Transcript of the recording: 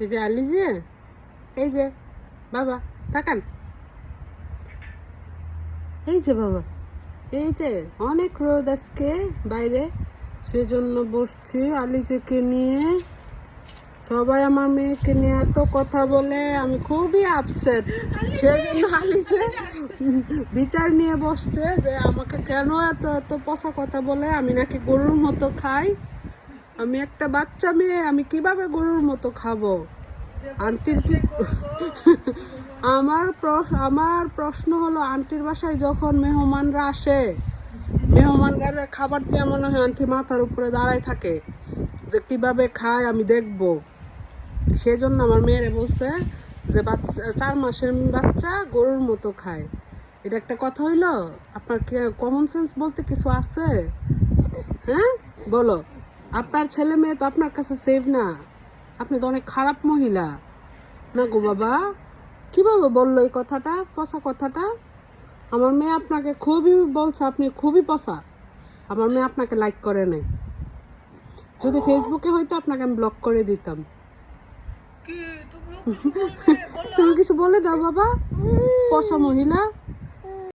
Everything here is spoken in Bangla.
এই যে আলি যে, এই যে, বাবা, তাকান। এই যে বাবা, এই যে, অনেক রোদ আজকে বাইরে, সেজন্য বসছি আলিজেকে নিয়ে। সবাই আমার মেয়েকে নিয়ে এত কথা বলে, আমি খুবই আপসেট সেজন্য আলিজে বিচার নিয়ে বসছে যে আমাকে কেন এত এত পচা কথা বলে, আমি নাকি গরুর মতো খাই। আমি একটা বাচ্চা মেয়ে, আমি কীভাবে গরুর মতো খাব? আন্টির কি আমার আমার প্রশ্ন হলো, আন্টির বাসায় যখন মেহমানরা আসে, মেহমানরা খাবার দিয়ে মনে হয় আন্টি মাথার উপরে দাঁড়ায় থাকে যে কীভাবে খায় আমি দেখব। সেজন্য আমার মেয়েরে বলছে যে বাচ্চা চার মাসের বাচ্চা গরুর মতো খায়। এটা একটা কথা হইল? আপনার কি কমন সেন্স বলতে কিছু আছে? হ্যাঁ? বলো। আপনার ছেলে মেয়ে তো আপনার কাছে সেভ না। আপনি তো অনেক খারাপ মহিলা। না গো বাবা কীভাবে বলল এই কথাটা পচা কথাটা? আমার মেয়ে আপনাকে খুবই বলছে আপনি খুবই পচা। আমার মেয়ে আপনাকে লাইক করে নাই। যদি ফেসবুকে হয়তো আপনাকে আমি ব্লক করে দিতাম। তুমি কিছু বলে দাও বাবা। পচা মহিলা।